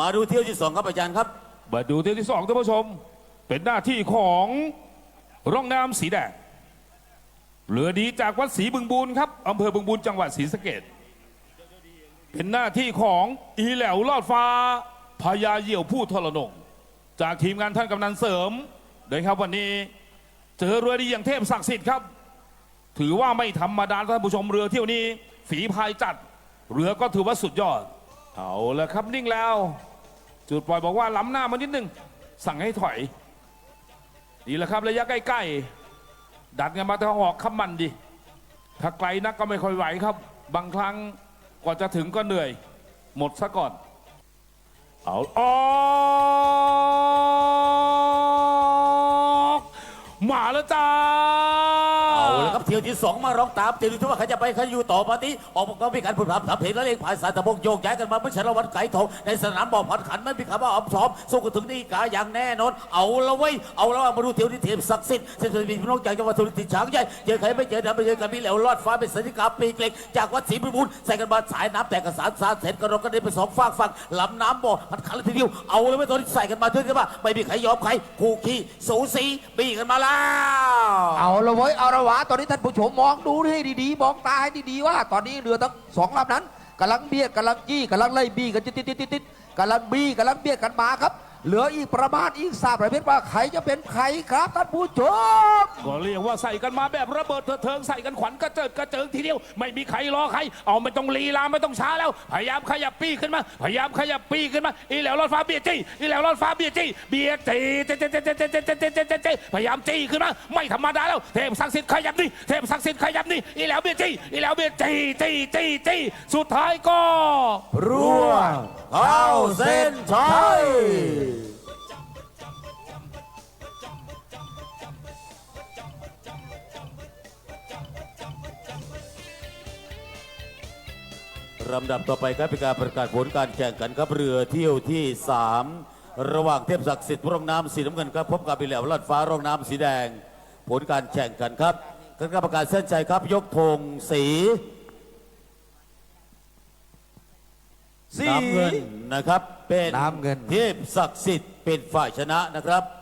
มาดูเที่ยวที่สองครับอาจารย์ครับ มาดูเที่ยวที่สองท่านผู้ชม เป็นหน้าที่ของร่องน้ำสีแดงเรือดีจากวัดศรีบึงบูนครับอำเภอบึงบูนจังหวัดศรีสะเกดเป็นหน้าที่ของอีแหลวลอดฟ้าพญาเหี่ยวผู้ทรนงจากทีมงานท่านกำนันเสริมเลยครับวันนี้เจอเรือดีอย่างเทพศักดิ์สิทธิ์ครับ ถือว่าไม่ธรรมดาท่านผู้ชมเรือเที่ยวนี้ฝีพายจัด เรือก็ถือว่าสุดยอด เอาละครับนิ่งแล้ว จุดปล่อยบอกว่าล้ำหน้ามานิดนึง สั่งให้ถอยนี่แหละครับระยะใกล้ๆ ดัดกันมาทางออกขับมันดิ ถ้าไกลนักก็ไม่ค่อยไหวครับ บางครั้งกว่าจะถึงก็เหนื่อย หมดซะก่อน เอาออกมาแล้วจ้า เอาละครับเที่ยวที่สองมาร้องตามเที่ยวที่ว่าใครจะไปใครอยู่ต่อมาที่ออกมาก็มีการพูดพร่ำทำเพลงและเลงผ่านสายตะบงโยกย้ายกันมาเมื่อชาลวันไก่ทองในสนามบ่อพันขันไม่มีคำว่าออมชอมสู้กันถึงนี่กาอย่างแน่นอน เอาละเว้ยเอาละมาดูเที่ยวที่เทพศักดิ์สิทธิ์เส้นทางมีพี่น้องจากจังหวัดสุรินทร์ช้างใหญ่เจอใครไม่เจอดำไม่เจอกันมีแหลวลอดฟ้าเป็นสัญญาปีกเล็กจากวัดศรีบุญบุญใส่กันมาสายน้ำแตกกระสานสารเสร็จกระรอกกระเด็นไปสองฝากฝั่งลำน้ำบ่อพันขันเลยทีเดียวเอาเลยไม่ตอนนี้ใส่กันมาด้วยกันว่าไม่มีใครยอมใครคู่ขี้สูสีบีกันมาแล้วเอาละเว้ยเอาละวะตอนนี้ท่านผู้ชมมองดูให้ดีๆ มองตาให้ดีๆว่า ตอนนี้เรือทั้งสองลำนั้นกำลังเบียดกำลังจี้กำลังไล่บี้กันติดติดติดติดๆๆๆกำลังบี้กำลังเบียดกันมาครับ เหลืออีกประมาณอีกสามประเภทว่าใครจะเป็นใครครับท่านผู้ชมก็เรียกว่าใส่กันมาแบบระเบิดเถิดเทิงใส่กันขวัญกระเจิดกระเจิงทีเดียว ไม่มีใครรอใคร เอาไม่ต้องลีลาไม่ต้องช้าแล้ว พยายามขยับปีขึ้นมา พยายามขยับปีขึ้นมา อีแหลวรอดฟ้าเบียดจี้อีแหลวรอดฟ้าเบียดจี้เบียดจี้เจ๊เจ๊เจ๊เจ๊เจ๊เจ๊เจ๊เจ๊เจ๊เจ๊พยายามจี้ขึ้นมา ไม่ธรรมดาแล้ว เทพศักดิ์สิทธิ์ขยับนี่เทพศักดิ์สิทธิ์ขยับนี่อีแหลวเบียดจี้อีแหลวเบียดจี้จี้จี้จี้สุดท้ายก็ร่วงเข้าเส้นชัย ลำดับต่อไปครับเป็นการประกาศผลการแข่งขันครับเรือเที่ยวที่ 3 ระหว่างเทพศักดิ์สิทธิ์ร่องน้ำสีน้ำเงินครับพบกับบิแหลวลอดฟ้าร่องน้ำสีแดง ผลการแข่งขันครับคณะกรรมการเส้นชัยครับยกธงสีสีน้ำเงินนะครับเป็นน้ำเงิน เทพศักดิ์สิทธิ์เป็นฝ่ายชนะนะครับ